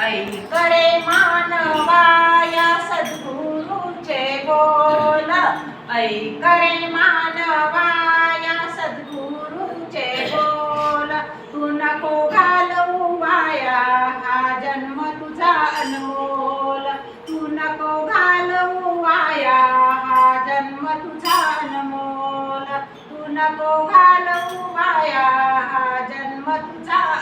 ऐकरे मानवाया सद्गुरूचे बोल. ऐकरे मानवाया सद्गुरूचे बोल. तू नको घालवू वाया हा जन्म तुझा अनमोल. तू नको घालवू वाया हा जन्म तुझा अनमोल. तू नको घालवू वाया हा जन्म तुझा